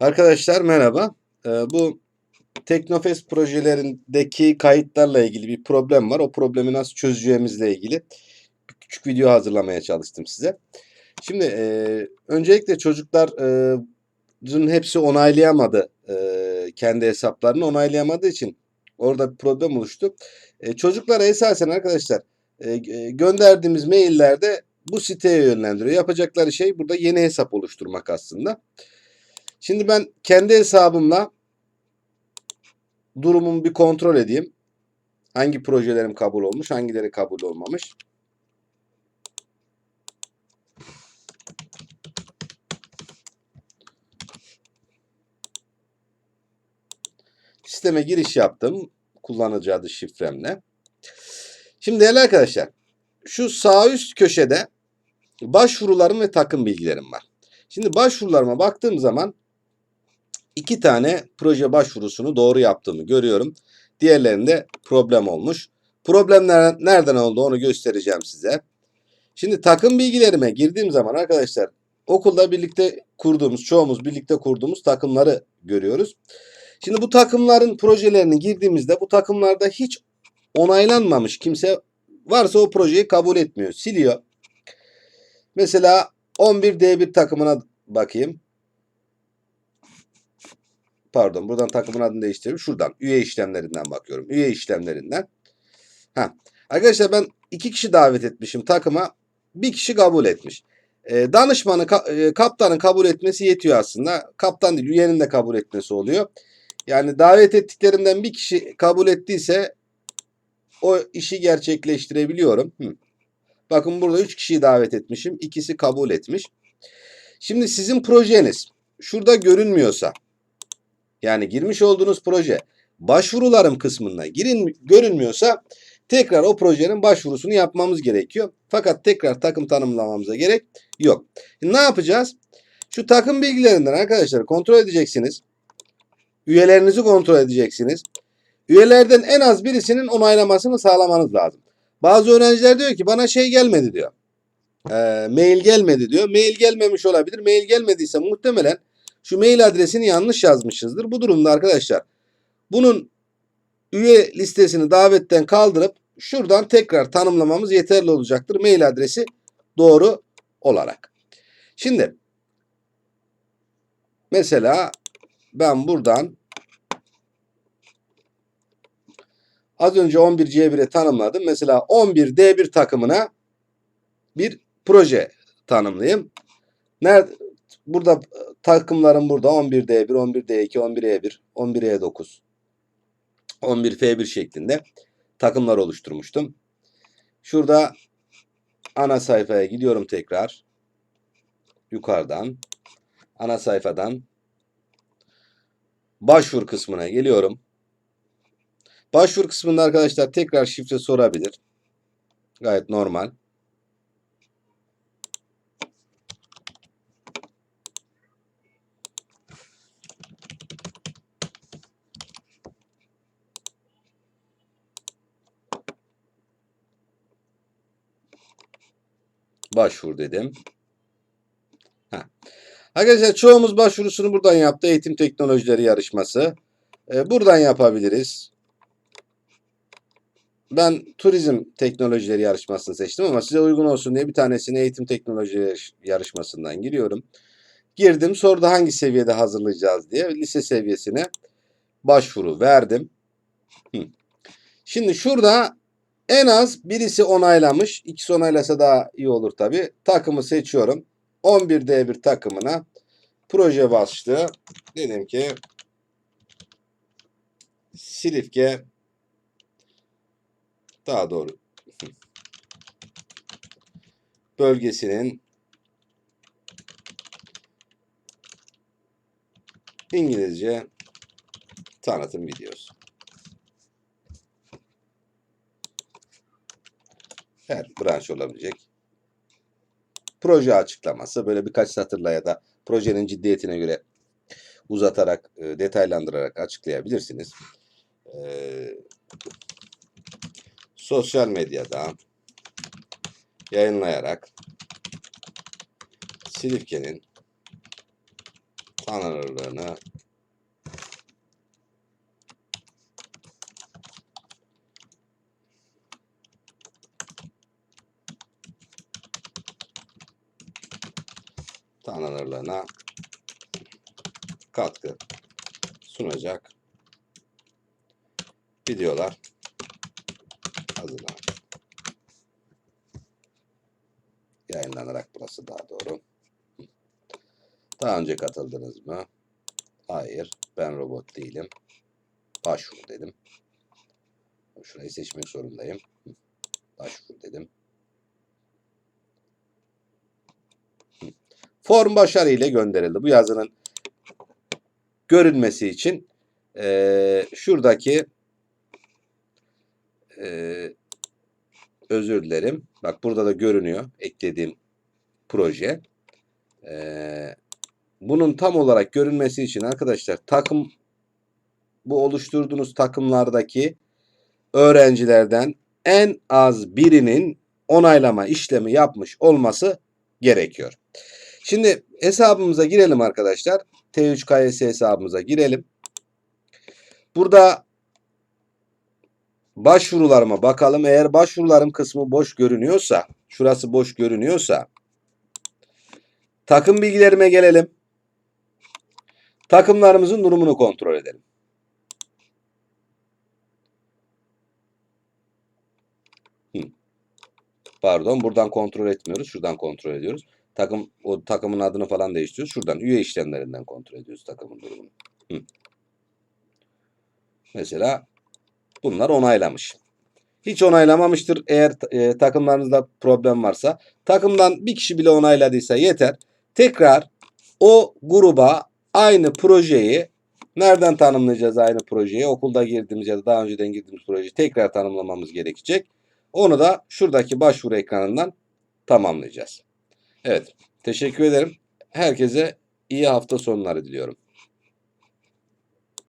Arkadaşlar merhaba. Ee, bu Teknofest projelerindeki kayıtlarla ilgili bir problem var. O problemi nasıl çözeceğimizle ilgili bir küçük video hazırlamaya çalıştım size. Şimdi e, öncelikle çocukların hepsi onaylayamadı. e, kendi hesaplarını onaylayamadığı için orada bir problem oluştu. E, çocuklara esasen arkadaşlar e, e, gönderdiğimiz maillerde bu siteye yönlendiriyor. Yapacakları şey burada yeni hesap oluşturmak aslında. Şimdi ben kendi hesabımla durumumu bir kontrol edeyim. Hangi projelerim kabul olmuş, hangileri kabul olmamış. Sisteme giriş yaptım. Kullanıcı adı şifremle. Şimdi değerli arkadaşlar, şu sağ üst köşede başvurularım ve takım bilgilerim var. Şimdi başvurularıma baktığım zaman iki tane proje başvurusunu doğru yaptığımı görüyorum. Diğerlerinde problem olmuş. Problemler nereden oldu onu göstereceğim size. Şimdi takım bilgilerime girdiğim zaman arkadaşlar okulda birlikte kurduğumuz, çoğumuz birlikte kurduğumuz takımları görüyoruz. Şimdi bu takımların projelerini girdiğimizde bu takımlarda hiç onaylanmamış kimse varsa o projeyi kabul etmiyor, siliyor. Mesela 11D1 takımına bakayım. Pardon buradan takımın adını değiştireyim. Şuradan üye işlemlerinden bakıyorum. Üye işlemlerinden. Ha. Arkadaşlar ben iki kişi davet etmişim takıma. Bir kişi kabul etmiş. E, danışmanı e, kaptanın kabul etmesi yetiyor aslında. Kaptan değil üyenin de kabul etmesi oluyor. Yani davet ettiklerinden bir kişi kabul ettiyse o işi gerçekleştirebiliyorum. Hı. Bakın burada 3 kişiyi davet etmişim. İkisi kabul etmiş. Şimdi sizin projeniz şurada görünmüyorsa yani girmiş olduğunuz proje başvurularım kısmında girin görünmüyorsa tekrar o projenin başvurusunu yapmamız gerekiyor. Fakat tekrar takım tanımlamamıza gerek yok. Ne yapacağız? Şu takım bilgilerinden arkadaşlar kontrol edeceksiniz. Üyelerinizi kontrol edeceksiniz. Üyelerden en az birisinin onaylamasını sağlamanız lazım. Bazı öğrenciler diyor ki bana şey gelmedi diyor. E, mail gelmedi diyor. Mail gelmemiş olabilir. Mail gelmediyse muhtemelen şu mail adresini yanlış yazmışızdır. Bu durumda arkadaşlar bunun üye listesini davetten kaldırıp şuradan tekrar tanımlamamız yeterli olacaktır. Mail adresi doğru olarak. Şimdi mesela ben buradan az önce 11C1'e tanımladım. Mesela 11D1 takımına bir proje tanımlayayım. Nerede burada takımlarım burada 11D1, 11D2, 11E1, 11E9, 11F1 şeklinde takımlar oluşturmuştum. Şurada ana sayfaya gidiyorum tekrar. Yukarıdan ana sayfadan başvur kısmına geliyorum. Başvur kısmında arkadaşlar tekrar şifre sorabilir. Gayet normal. Başvur dedim. Heh. Arkadaşlar çoğumuz başvurusunu buradan yaptı. Eğitim teknolojileri yarışması. Ee, buradan yapabiliriz. Ben turizm teknolojileri yarışmasını seçtim ama size uygun olsun diye bir tanesini eğitim teknolojileri yarışmasından giriyorum. Girdim. Soruda hangi seviyede hazırlayacağız diye lise seviyesine başvuru verdim. Şimdi şurada en az birisi onaylamış. İkisi onaylasa daha iyi olur tabi. Takımı seçiyorum. 11D1 takımına proje başlığı dedim ki Silifke daha doğru bölgesinin İngilizce tanıtım videosu. Her branş olabilecek. Proje açıklaması böyle birkaç satırla ya da projenin ciddiyetine göre uzatarak, e, detaylandırarak açıklayabilirsiniz. Ee, sosyal medyada yayınlayarak Silifke'nin tanınırlığını tanınırlığına katkı sunacak videolar hazırlanacak. Yayınlanarak burası daha doğru. Daha önce katıldınız mı? Hayır. Ben robot değilim. Başvur dedim. Şurayı seçmek zorundayım. Başvur dedim. Form başarıyla gönderildi. Bu yazının görünmesi için eee, şuradaki eee, özür dilerim. Bak burada da görünüyor eklediğim proje. Eee, bunun tam olarak görünmesi için arkadaşlar takım bu oluşturduğunuz takımlardaki öğrencilerden en az birinin onaylama işlemi yapmış olması gerekiyor. Şimdi hesabımıza girelim arkadaşlar. T3 KYS hesabımıza girelim. Burada başvurularıma bakalım. Eğer başvurularım kısmı boş görünüyorsa, şurası boş görünüyorsa takım bilgilerime gelelim. Takımlarımızın durumunu kontrol edelim. Pardon, buradan kontrol etmiyoruz. Şuradan kontrol ediyoruz. Takım o takımın adını falan değiştiriyoruz. Şuradan üye işlemlerinden kontrol ediyoruz takımın durumunu. Hı. Mesela bunlar onaylamış. Hiç onaylamamıştır eğer e, takımlarınızda problem varsa. Takımdan bir kişi bile onayladıysa yeter. Tekrar o gruba aynı projeyi nereden tanımlayacağız aynı projeyi? Okulda girdiğimiz ya da daha önceden girdiğimiz projeyi tekrar tanımlamamız gerekecek. Onu da şuradaki başvuru ekranından tamamlayacağız. Evet. Teşekkür ederim. Herkese iyi hafta sonları diliyorum.